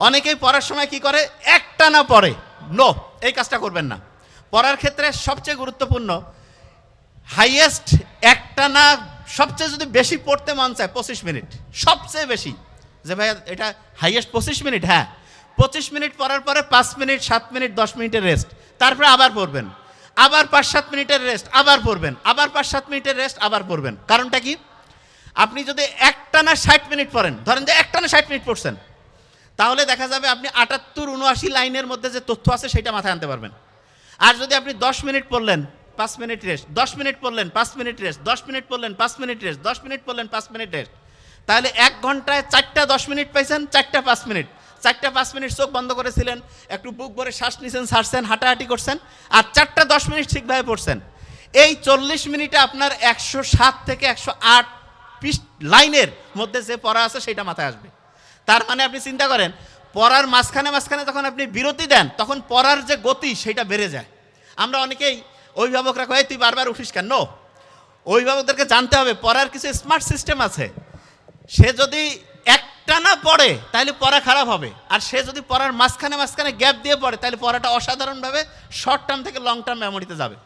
অনেকেই পড়ার সময় কি করে? একটা না পড়ে। নো এই কাজটা করবেন না। পড়ার ক্ষেত্রে সবচেয়ে গুরুত্বপূর্ণ হাইয়েস্ট একটা না সবচেয়ে যদি বেশি পড়তে মন চায়, পঁচিশ মিনিট। সবচেয়ে বেশি। যে ভাই এটা হাইয়েস্ট পঁচিশ মিনিট হ্যাঁ। পঁচিশ মিনিট পড়ার পরে পাঁচ মিনিট, সাত মিনিট, দশ মিনিটের রেস্ট তারপরে আবার পড়বেন। আবার পাঁচ, সাত মিনিটের রেস্ট আবার পড়বেন। আবার পাঁচ, সাত মিনিটের রেস্ট আবার পড়বেন। কারণটা কি? আপনি যদি একটানা ষাট মিনিট পড়েন, ধরেন যে একটানা ষাট মিনিট পড়ছেন তাহলে দেখা যাবে আপনি আটাত্তর উনআশি লাইনের মধ্যে যে তথ্য আছে সেটা মাথায় আনতে পারবেন। আর যদি আপনি দশ মিনিট পড়লেন, পাঁচ মিনিট রেস্ট, দশ মিনিট পড়লেন, পাঁচ মিনিট রেস্ট, দশ মিনিট পড়লেন, পাঁচ মিনিট রেস্ট, দশ মিনিট পড়লেন, পাঁচ মিনিট রেস্ট, তাহলে এক ঘন্টায় চারটা দশ মিনিট পাইছেন, চারটা পাঁচ মিনিট। চারটা পাঁচ মিনিট চোখ বন্ধ করেছিলেন, একটু বুক ভরে শ্বাস নিছেন ছাড়ছেন হাঁটাহাঁটি করছেন, আর চারটা দশ মিনিট ঠিকভাবে পড়ছেন। এই চল্লিশ মিনিটে আপনার একশো সাত থেকে একশো আট পিস লাইনের মধ্যে যে পড়া আছে সেটা মাথায় আসবে। তার মানে আপনি চিন্তা করেন, পড়ার মাঝখানে মাঝখানে যখন আপনি বিরতি দেন, তখন পড়ার যে গতি সেটা বেড়ে যায়। আমরা অনেকেই অভিভাবকরা কয়ে তুই বারবার উঠিস কেন? অভিভাবকদেরকে জানতে হবে, পড়ার কিছু স্মার্ট সিস্টেম আছে। সে যদি একটা না পড়ে তাহলে পড়া খারাপ হবে। আর সে যদি পড়ার মাঝখানে মাঝখানে গ্যাপ দিয়ে পড়ে তাহলে পড়াটা অসাধারণভাবে শর্ট টার্ম থেকে লং টার্ম মেমোরিতে যাবে।